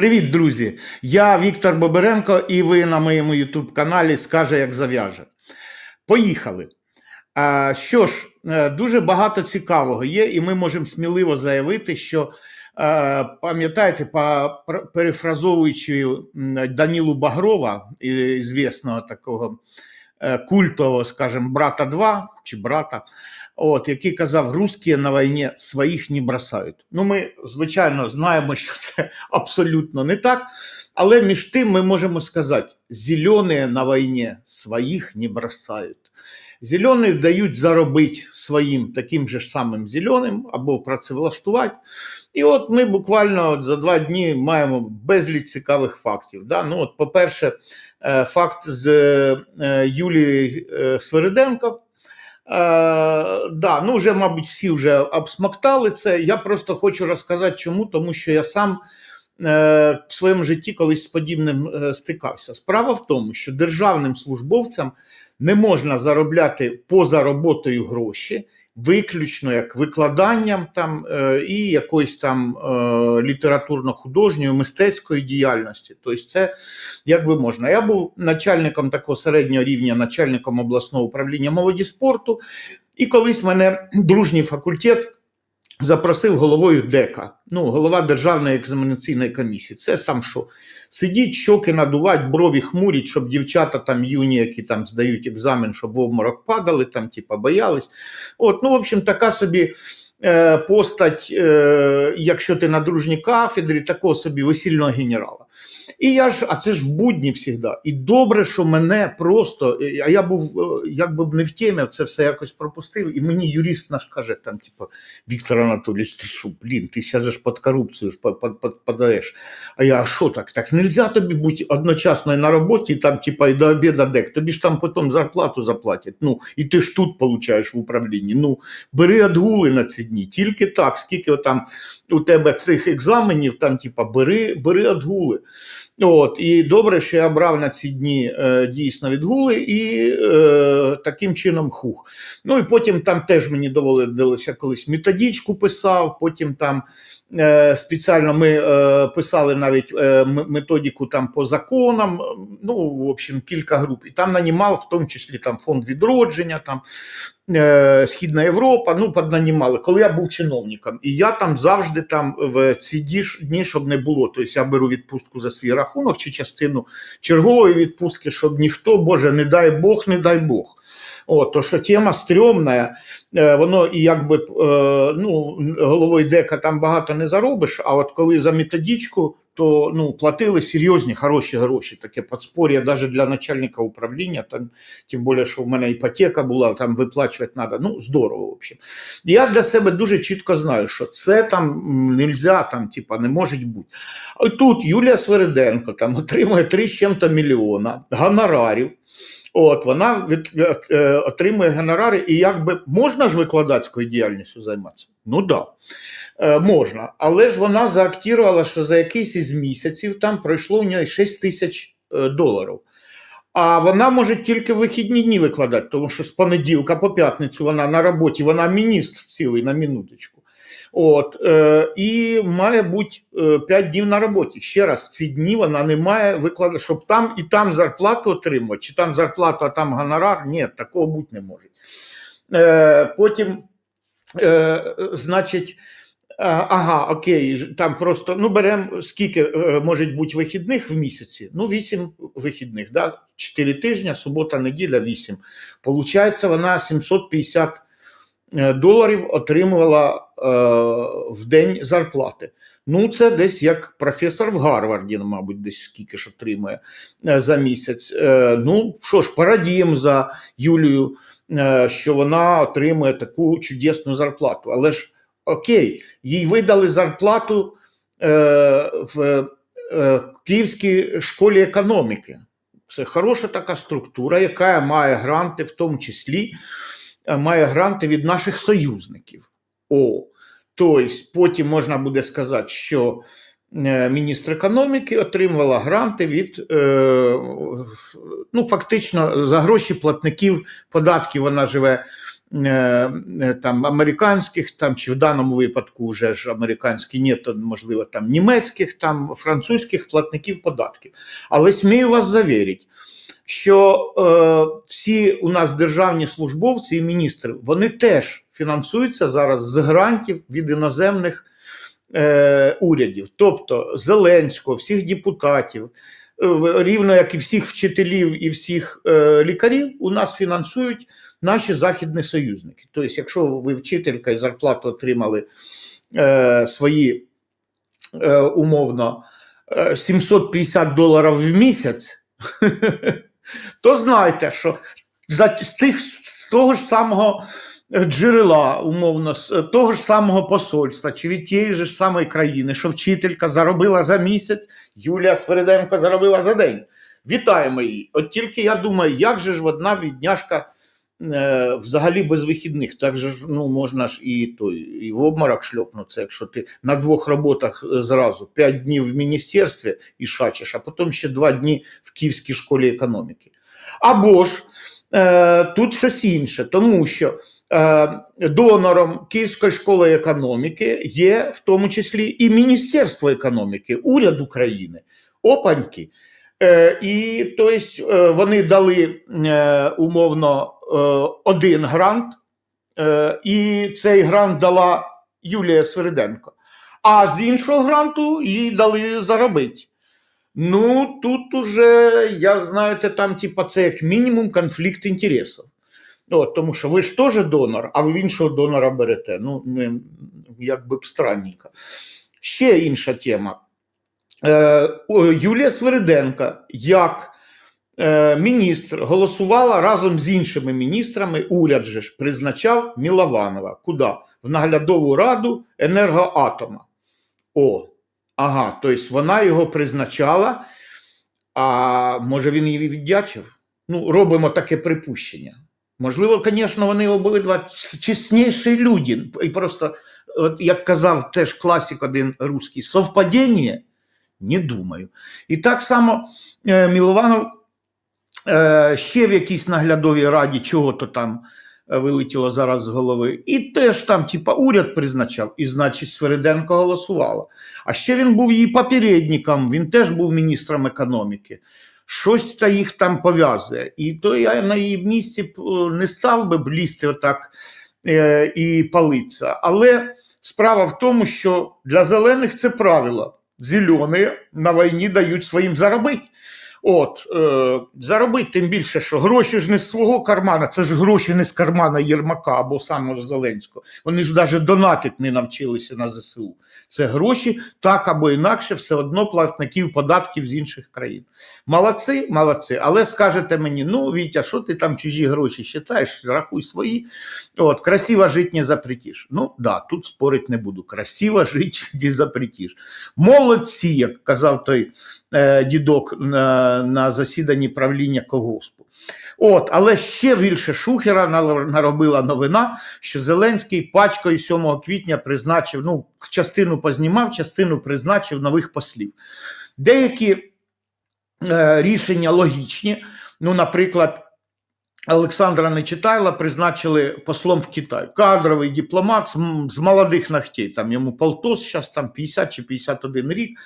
Привіт, друзі! Я Віктор Боберенко, і ви на моєму YouTube каналі Скаже, як зав'яже. Поїхали. Що ж, е, дуже багато цікавого є, і ми можемо сміливо заявити, що е, пам'ятаєте, па- перефразовуючи Данілу Багрова, звісного такого е, культового, скажімо, брата 2 чи брата, от, який казав, русські на війні своїх не бросають. Ну, ми, звичайно, знаємо, що це абсолютно не так. Але між тим ми можемо сказати: зелені на війні своїх не бросають. Зелені дають заробити своїм таким же самим зеленим або працевлаштувати. І от ми буквально от за два дні маємо безліч цікавих фактів. Да? Ну, от, по-перше, е, факт з е, Юлією е, Свириденко. Е, да, ну вже, мабуть, всі вже обсмоктали це. Я просто хочу розказати, чому, тому що я сам е, в своєму житті колись з подібним е, стикався. Справа в тому, що державним службовцям не можна заробляти поза роботою гроші, виключно як викладанням там е, і якоїсь там е, літературно-художньої, мистецької діяльності. Тобто, це як би можна. Я був начальником такого середнього рівня, начальником обласного управління молоді спорту, і колись мене дружній факультет запросив головою ДЕКа, ну, голова Державної екзаменаційної комісії. Це там що? Сидіть, щоки надувати, брові хмуріть, щоб дівчата там юні, які там здають екзамен, щоб в обморок падали, там, типа, боялись. От, ну, в общем, така собі постать, е, якщо ти на дружній кафедрі, такого собі весільного генерала. І я ж, а це ж в будні завжди. І добре, що мене просто, е, а я був, е, якби б не в темі, це все якось пропустив. І мені юрист наш каже, там, типу, Віктор Анатолійович, ти що, блін, ти зараз під корупцію ж по- по- по- подаєш. А я, а що так? Так нельзя тобі бути одночасно на роботі, там, типа, і до обіду дек. Тобі ж там потім зарплату заплатять. Ну, і ти ж тут получаєш в управлінні. Ну, бери відгули на ці дні. Тільки так, скільки там у тебе цих екзаменів, там, типа, бери, бери відгули. От, і добре, що я брав на ці дні е, дійсно відгули і е, таким чином хух. Ну і потім там теж мені доводилося колись методичку писав, потім там спеціально ми е, писали навіть е, методику там по законам, ну, в общем, кілька груп. І там нанімав, в тому числі там фонд відродження, там е, Східна Європа, ну, поднанімали, коли я був чиновником. І я там завжди там в ці дні, щоб не було. Тобто я беру відпустку за свій рахунок чи частину чергової відпустки, щоб ніхто, Боже, не дай Бог, не дай Бог. О, то що тема стрьомна, е, воно і якби е, ну, головою дека там багато не заробиш, а от коли за методичку, то ну, платили серйозні, хороші гроші, таке подспор'я навіть для начальника управління, там, тим більше, що в мене іпотека була, там виплачувати треба. Ну, здорово, в общем. Я для себе дуже чітко знаю, що це там м, нельзя, там, типа, не може бути. А тут Юлія Свериденко там отримує 3 з чим-то мільйона гонорарів. От вона від, е, е, отримує гонорари, і якби можна ж викладацькою діяльністю займатися? Ну да. Е, можна. Але ж вона заактірувала, що за якийсь із місяців там пройшло у неї 6 тисяч е, доларів. А вона може тільки вихідні дні викладати, тому що з понеділка по п'ятницю вона на роботі, вона міністр цілий на минуточку. От, е, і має бути е, 5 днів на роботі. Ще раз, в ці дні вона не має викладати, щоб там і там зарплату отримати, чи там зарплату, а там гонорар. Ні, такого бути не може. Е, потім, е, значить, ага, окей, там просто ну беремо скільки е, може бути вихідних в місяці? Ну, 8 вихідних, да? 4 тижні, субота, неділя, 8. Получається, вона 750 е, доларів отримувала е, в день зарплати. Ну, це десь як професор в Гарварді, ну, мабуть, десь скільки ж отримує е, за місяць. Е, ну, що ж, порадіємо за Юлію, е, що вона отримує таку чудесну зарплату. Але ж окей, їй видали зарплату е, в е, Київській школі економіки. Це хороша така структура, яка має гранти, в тому числі е, має гранти від наших союзників. О, тобто потім можна буде сказати, що е, міністр економіки отримувала гранти від е, ну, фактично за гроші платників податків. Вона живе там американських, там чи в даному випадку вже ж американські, ні, то можливо там німецьких, там французьких платників податків. Але смію вас завірити, що е, всі у нас державні службовці і міністри вони теж фінансуються зараз з грантів від іноземних е, урядів, тобто Зеленського, всіх депутатів, е, рівно як і всіх вчителів і всіх е, лікарів, у нас фінансують наші західні союзники. Тобто, якщо ви вчителька і зарплату отримали е, свої е, умовно е, 750 доларів в місяць, то знайте, що за з тих з того ж самого джерела, умовно, з того ж самого посольства чи від тієї ж самої країни, що вчителька заробила за місяць, Юлія Свериденко заробила за день. Вітаємо її. От тільки я думаю, як же ж одна бідняшка е, взагалі без вихідних. Так же ж ну, можна ж і, той, і в обморок шльопнутися, якщо ти на двох роботах е, зразу п'ять днів в міністерстві і шачиш, а потім ще два дні в Київській школі економіки. Або ж е, тут щось інше, тому що е, донором Київської школи економіки є в тому числі і Міністерство економіки, уряд України, опаньки. Е, і тобто, вони дали е, умовно е, один грант, е, і цей грант дала Юлія Свериденко. А з іншого гранту їй дали заробити. Ну, тут уже, я знаєте, там, типа, це як мінімум конфлікт інтересів. От, тому що ви ж теж донор, а ви іншого донора берете. Ну, якби б странненько. Ще інша тема. Е, Юлія Свериденко, як е, міністр, голосувала разом з іншими міністрами. Уряд же ж призначав Мілованова. Куди? В наглядову раду енергоатома. О, ага, тобто вона його призначала, а може він її віддячив? Ну, робимо таке припущення. Можливо, звісно, вони обидва чесніші люди. І просто, от як казав теж класик один русський, совпадіння? Не думаю. І так само е, Мілованов е, ще в якійсь наглядовій раді чого-то там е, вилетіло зараз з голови. І теж там, типа, уряд призначав, і, значить, Свериденко голосувала. А ще він був її попередником, він теж був міністром економіки. Щось та їх там пов'язує. І то я на її місці е, не став би блізти отак е, і палитися. Але справа в тому, що для зелених це правило. Зелені на війні дають своїм заробити. От, е, заробити, тим більше, що гроші ж не з свого кармана, це ж гроші не з кармана Єрмака або самого Зеленського. Вони ж навіть донатить не навчилися на ЗСУ. Це гроші так або інакше, все одно платників податків з інших країн. Молодці, молодці. Але скажете мені, ну Вітя, що ти там чужі гроші считаєш, рахуй свої. От, красиво жити не запретиш. Ну да, тут спорить не буду. Красиво жити не запретиш. Молодці, як казав той е, дідок на, на засіданні правління колгоспу. От, але ще більше шухера наробила новина, що Зеленський пачкою 7 квітня призначив, ну, частину познімав, частину призначив нових послів. Деякі е, рішення логічні. Ну, наприклад, Олександра Нечитайла призначили послом в Китай. Кадровий дипломат з, молодих ногтей. Там йому полтос, зараз там 50 чи 51 рік.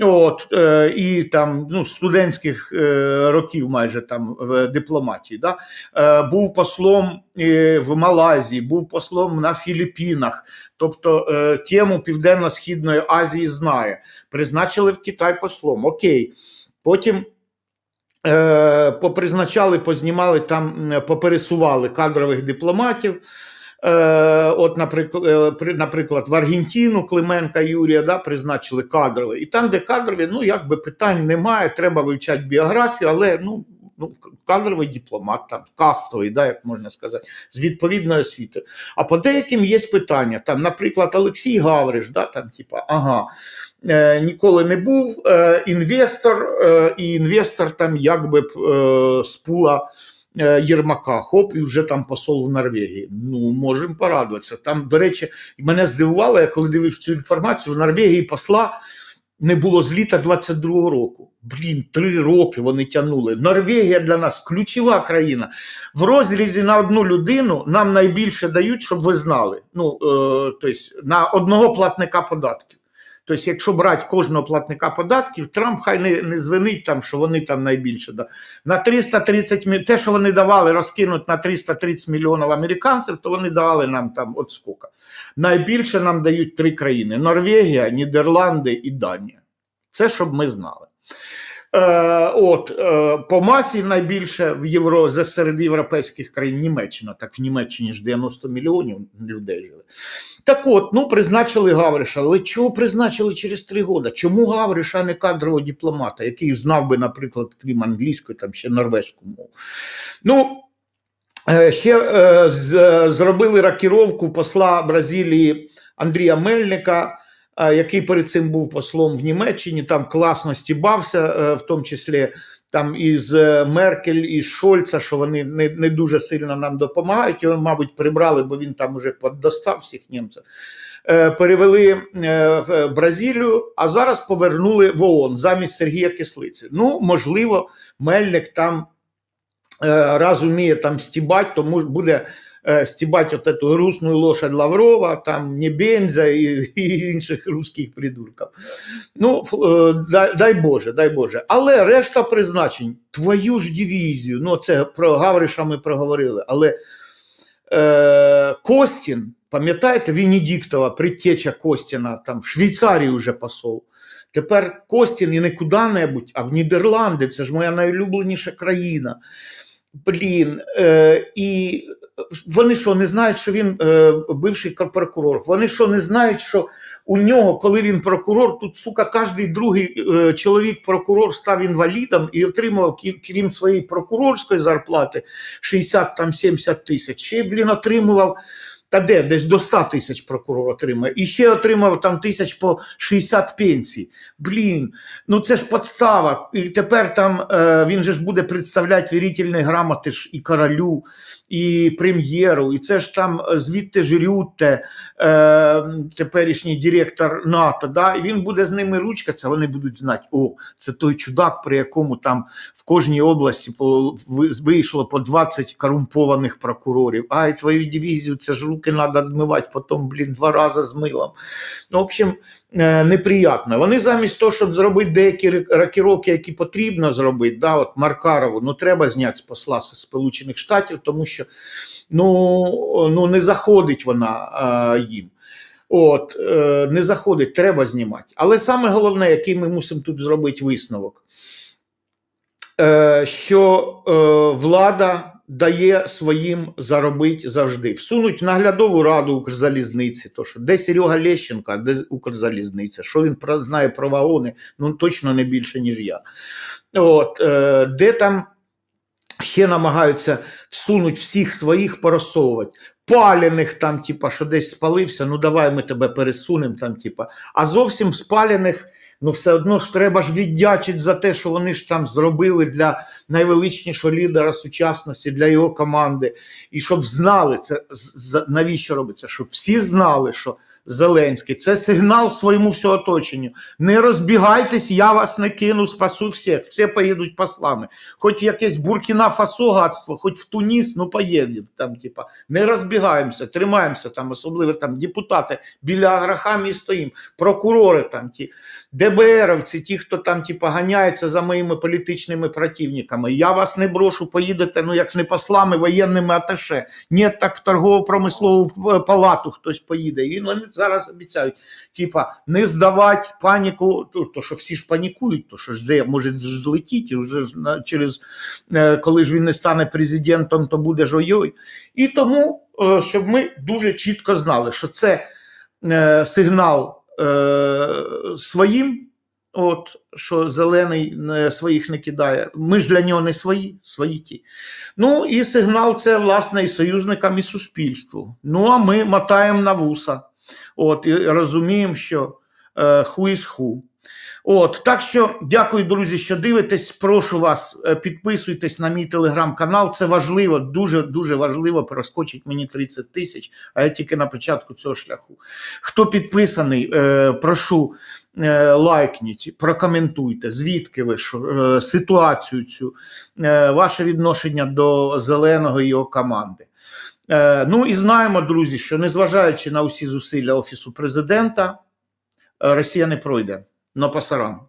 От, е, і там ну, студентських е, років майже там в дипломатії. Да? Е, був послом е, в Малайзії, був послом на Філіппінах. Тобто е, тему Південно-Східної Азії знає. Призначили в Китай послом. Окей. Потім е, попризначали, познімали там, попересували кадрових дипломатів. Е, от, наприклад, е, наприклад, в Аргентину Клименка Юрія да, призначили кадровий. І там, де кадрові, ну якби питань немає, треба вивчати біографію, але ну, ну, кадровий дипломат, там, кастовий, да, як можна сказати, з відповідною освітою. А по деяким є питання. Там, наприклад, Олексій Гавриш, да, там, типа, ага, е, ніколи не був е, інвестор, е, і інвестор там якби е, з пула Єрмака, хоп, і вже там посол в Норвегії. Ну, можемо порадуватися. Там, до речі, мене здивувало, я коли дивився цю інформацію, в Норвегії посла не було з літа 22-го року. Блін, три роки вони тягнули. Норвегія для нас ключова країна. В розрізі на одну людину нам найбільше дають, щоб ви знали. Ну, е, тобто, на одного платника податків. Тобто, якщо брати кожного платника податків, Трамп хай не, не звинить там, що вони там найбільше. Да. На 330 мільйонів, те, що вони давали, розкинуть на 330 мільйонів американців, то вони давали нам там от скільки. Найбільше нам дають три країни: Норвегія, Нідерланди і Данія. Це щоб ми знали. Е, от, е, по масі найбільше в Євро, серед європейських країн Німеччина. Так в Німеччині ж 90 мільйонів людей жили. Так от, ну призначили Гавриша. Але чого призначили через три роки? Чому Гавриша, а не кадрового дипломата, який знав би, наприклад, крім англійської, там ще норвезьку мову? Ну, е, ще зробили ракіровку посла Бразилії Андрія Мельника, який перед цим був послом в Німеччині, там класно стібався, е, в тому числі там із е, Меркель і Шольца, що вони не, не дуже сильно нам допомагають. Його, мабуть, прибрали, бо він там уже поддостав всіх німців. Е, Перевели в Бразилію, а зараз повернули в ООН замість Сергія Кислиці. Ну, можливо, Мельник там раз уміє там стібати, тому буде е, стібати от эту грустну лошадь Лаврова, там Небензя і, і інших русських придурків. Ну, е, дай, дай Боже, дай Боже. Але решта призначень, твою ж дивізію, ну це про Гавриша ми проговорили, але е, Костін, пам'ятаєте, Венедіктова, предтеча Костіна, там в Швейцарії вже посол. Тепер Костін і не куди-небудь, а в Нідерланди, це ж моя найулюбленіша країна. Блін, е, і вони що, не знають, що він е, бивший прокурор? Вони що, не знають, що у нього, коли він прокурор, тут, сука, кожний другий е, чоловік прокурор став інвалідом і отримав, крім своєї прокурорської зарплати, 60-70 тисяч, ще, блін, отримував. Та де, десь до 100 тисяч прокурор отримає. І ще отримав там тисяч по 60 пенсій. Блін, ну це ж подстава. І тепер там е, він же ж буде представляти вірительні грамоти ж і королю, і прем'єру. І це ж там е, звідти ж Рютте, е, теперішній директор НАТО. Да? І він буде з ними ручкатися, вони будуть знати, о, це той чудак, при якому там в кожній області вийшло по 20 корумпованих прокурорів. Ай, твою дивізію, це ж руки треба відмивати, потім, блін, два рази з милом. Ну, в общем, е, неприятно. Вони замість того, щоб зробити деякі ре- які потрібно зробити, да, от Маркарову, ну треба зняти з посла з Сполучених Штатів, тому що ну, ну не заходить вона е, їм. От, е, не заходить, треба знімати. Але саме головне, який ми мусимо тут зробити висновок, е, що влада дає своїм заробити завжди. Всунуть наглядову раду Укрзалізниці, то що де Серега Лещенка, де Укрзалізниця, що він знає про вагони, ну точно не більше, ніж я. От, е, де там ще намагаються всунуть всіх своїх поросовувати. Паляних там, типа, що десь спалився, ну давай ми тебе пересунемо там, типа. А зовсім спалених, ну все одно ж треба ж віддячити за те, що вони ж там зробили для найвеличнішого лідера сучасності, для його команди. І щоб знали це, навіщо робиться? Щоб всі знали, що Зеленський це сигнал своєму оточенню. Не розбігайтесь, я вас не кину, спасу всіх. Всі поїдуть послами. Хоч якесь Буркіна Фасо хоч в Туніс, ну поїдуть там, типа, не розбігаємося, тримаємося там, особливо там депутати біля агрохамії стоїм, прокурори там ті, ДБРовці, ті, хто там типа ганяється за моїми політичними противниками. Я вас не брошу, поїдете, ну як не послами, воєнними аташе. Ні, так в торгово-промислову е, палату хтось поїде. І вони зараз обіцяють, типа, не здавати паніку, то, то що всі ж панікують, то що ж може злетіти, вже ж на- через е, коли ж він не стане президентом, то буде ж ой-ой. І тому, е, щоб ми дуже чітко знали, що це е, сигнал е, своїм, от, що зелений своїх не кидає. Ми ж для нього не свої, свої ті. Ну і сигнал це, власне, і союзникам, і суспільству. Ну, а ми мотаємо на вуса. От, і розуміємо, що е, who is who. От так що дякую, друзі, що дивитесь. Прошу вас, е, підписуйтесь на мій телеграм-канал. Це важливо, дуже дуже важливо. Проскочить мені 30 тисяч, а я тільки на початку цього шляху. Хто підписаний, е, прошу е, лайкніть, прокоментуйте, звідки ви що, е, ситуацію цю, е, ваше відношення до зеленого і його команди. Е, ну і знаємо, друзі, що незважаючи на усі зусилля Офісу президента, е, Росія не пройде. на пасаран.